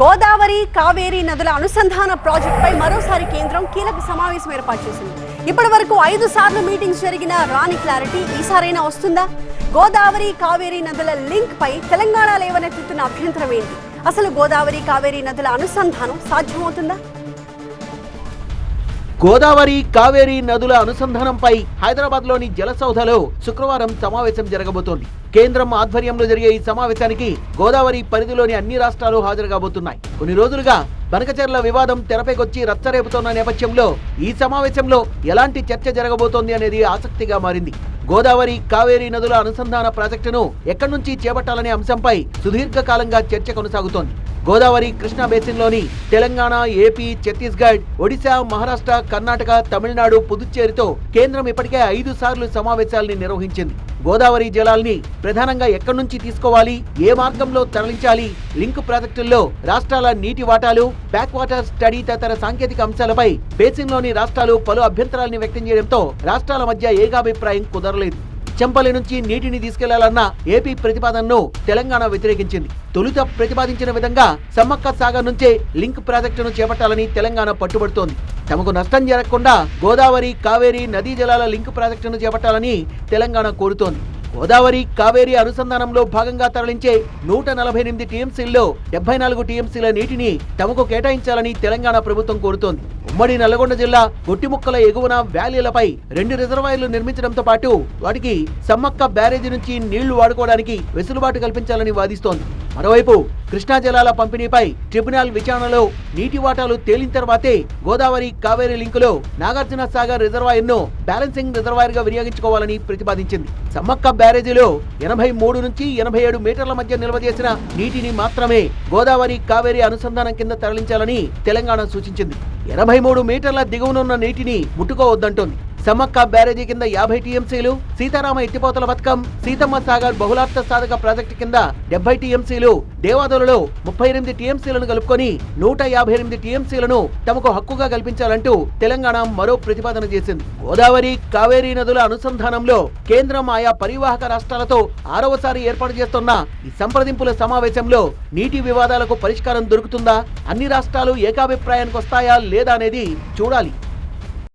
గోదావరి కావేరి నదుల అనుసంధాన ప్రాజెక్టుపై మరోసారి కేంద్రం కీలక సమావేశం ఏర్పాటు చేసింది. ఇప్పటి వరకు ఐదు సార్లు మీటింగ్స్ జరిగిన రాని క్లారిటీ ఈసారైనా వస్తుందా? గోదావరి కావేరి నదుల లింక్ పై తెలంగాణ లేవనెత్తుతున్న అభ్యంతరం ఏంటి? అసలు గోదావరి కావేరి నదుల అనుసంధానం సాధ్యమవుతుందా? గోదావరి కావేరీ నదుల అనుసంధానంపై హైదరాబాద్లోని జలసౌధలో శుక్రవారం సమావేశం జరగబోతోంది. కేంద్రం ఆధ్వర్యంలో జరిగే ఈ సమావేశానికి గోదావరి పరిధిలోని అన్ని రాష్ట్రాలు హాజరుగాబోతున్నాయి. కొన్ని రోజులుగా బనకచెర్ల వివాదం తెరపైకొచ్చి రచ్చరేపుతోన్న నేపథ్యంలో ఈ సమావేశంలో ఎలాంటి చర్చ జరగబోతోంది అనేది ఆసక్తిగా మారింది. గోదావరి కావేరీ నదుల అనుసంధాన ప్రాజెక్టును ఎక్కడి నుంచి చేపట్టాలనే అంశంపై సుదీర్ఘకాలంగా చర్చ కొనసాగుతోంది. గోదావరి కృష్ణా బేసిన్లోని తెలంగాణ ఏపీ ఛత్తీస్గఢ్ ఒడిశా మహారాష్ట్ర కర్ణాటక తమిళనాడు పుదుచ్చేరితో కేంద్రం ఇప్పటికే ఐదు సార్లు సమావేశాల్ని నిర్వహించింది. గోదావరి జలాల్ని ప్రధానంగా ఎక్కడి నుంచి తీసుకోవాలి ఏ మార్గంలో తరలించాలి లింక్ ప్రాజెక్టుల్లో రాష్ట్రాల నీటి వాటాలు బ్యాక్ వాటర్ స్టడీ తదితర సాంకేతిక అంశాలపై బేసిన్లోని రాష్ట్రాలు పలు అభ్యంతరాలను వ్యక్తం చేయడంతో రాష్ట్రాల మధ్య ఏకాభిప్రాయం కుదరలేదు. చెంపల్లి నుంచి నీటిని తీసుకెళ్ళాలన్న ఏపీ ప్రతిపాదనను తెలంగాణ వ్యతిరేకించింది. తొలుత ప్రతిపాదించిన విధంగా సమ్మక్క సాగర్ నుంచే లింక్ ప్రాజెక్టును చేపట్టాలని తెలంగాణ పట్టుబడుతోంది. తమకు నష్టం జరగకుండా గోదావరి కావేరి నదీ జలాల లింక్ ప్రాజెక్టును చేపట్టాలని తెలంగాణ కోరుతోంది. గోదావరి కావేరి అనుసంధానంలో భాగంగా తరలించే నూట నలభై ఎనిమిది టీఎంసీల్లో డెబ్బై నాలుగు టీఎంసీల నీటిని తమకు కేటాయించాలని తెలంగాణ ప్రభుత్వం కోరుతోంది. ఉమ్మడి నల్లగొండ జిల్లా గొట్టిముక్కల ఎగువన వ్యాలీలపై రెండు రిజర్వాయర్లు నిర్మించడంతో పాటు వాటికి సమ్మక్క బ్యారేజీ నుంచి నీళ్ళు వాడుకోవడానికి వెసులుబాటు కల్పించాలని వాదిస్తోంది. మరోవైపు కృష్ణా జలాల పంపిణీపై ట్రిబ్యునల్ విచారణలో నీటి వాటాలు తేలిన తర్వాతే గోదావరి కావేరీ లింకులో నాగార్జున సాగర్ రిజర్వాయర్ను బ్యాలెన్సింగ్ రిజర్వాయర్గా వినియోగించుకోవాలని ప్రతిపాదించింది. సమ్మక్క బ్యారేజీలో ఎనభై మూడు నుంచి ఎనభై ఏడు మీటర్ల మధ్య నిల్వ చేసిన నీటిని మాత్రమే గోదావరి కావేరీ అనుసంధానం కింద తరలించాలని తెలంగాణ సూచించింది. ఎనభై మూడు మీటర్ల దిగువనున్న నీటిని ముట్టుకోవద్దంటోంది. సమ్మక్క బ్యారేజీ కింద యాభై టీఎంసీలు సీతారామ ఎత్తిపోతల పథకం సీతమ్మ సాగర్ బహుళార్థ సాధక ప్రాజెక్టు కింద డెబ్బై టీఎంసీలు దేవాదులలో ముప్పై ఎనిమిది టీఎంసీలను కలుపుకొని నూట యాభై ఎనిమిది టీఎంసీలను తమకు హక్కుగా కల్పించాలంటూ తెలంగాణ మరో ప్రతిపాదన చేసింది. గోదావరి కావేరీ నదుల అనుసంధానంలో కేంద్రం ఆయా పరివాహక రాష్ట్రాలతో ఆరవసారి ఏర్పాటు చేస్తున్న ఈ సంప్రదింపుల సమావేశంలో నీటి వివాదాలకు పరిష్కారం దొరుకుతుందా? అన్ని రాష్ట్రాలు ఏకాభిప్రాయానికి వస్తాయా లేదా అనేది చూడాలి.